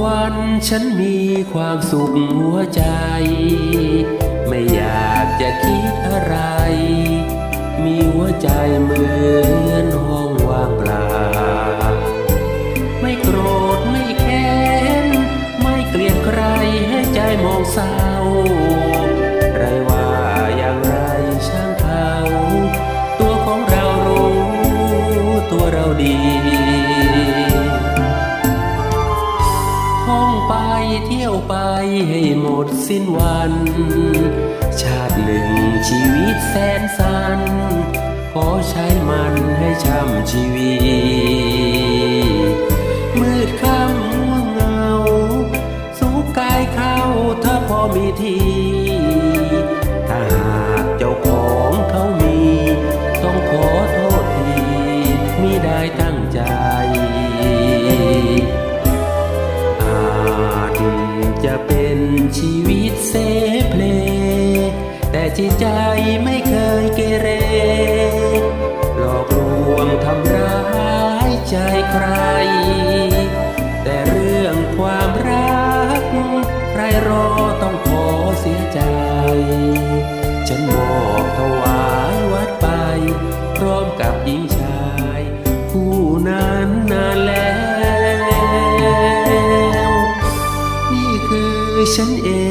วันฉันมีความสุขหัวใจ ไม่อยากจะคิดอะไร มีหัวใจเหมือนห้องว่างเปล่า ไม่โกรธไม่แค้น ไม่เกลียดใครให้ใจมองเศร้า ไปเที่ยวไปให้หมดสิ้นวัน ชาติหนึ่งชีวิตแสนสั้นขอใช้มันให้ช่ำชีวิต มืดค่ำง่วงเงาสุขกายเข้าถ้าพอมีทีถ้าหากเจ้าของเขามี ต้องขอโทษทีมิได้ตั้งใจ จะเป็นชีวิตเซเพล แต่จิตใจไม่เคยเกเร หลอกลวงทำร้ายใจใคร แต่เรื่องความรัก ใครรอต้องขอเสียใจ ฉันมอบถวายวัดไปพร้อมกับ คือ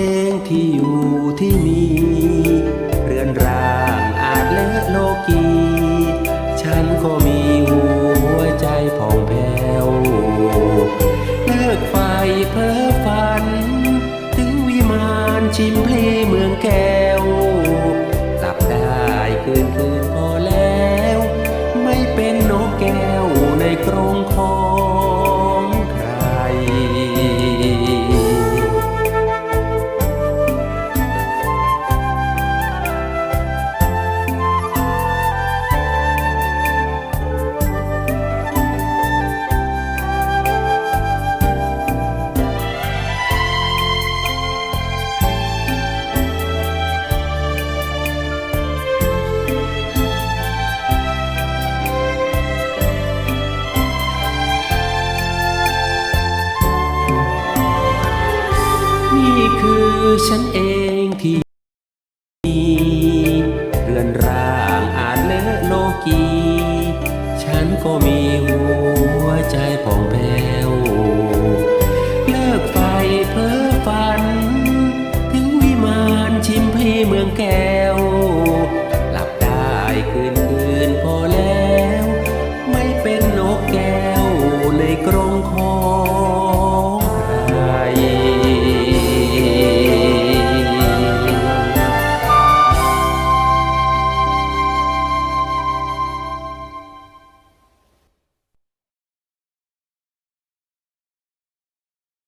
นี่คือฉันเองที่มีเรือนร่างอาจเลอะโลกี ฉันก็มีหัวใจผ่องแผ้ว เลิกไฟเพ้อฝัน ถึงวิมานชิมพลีเมืองแก่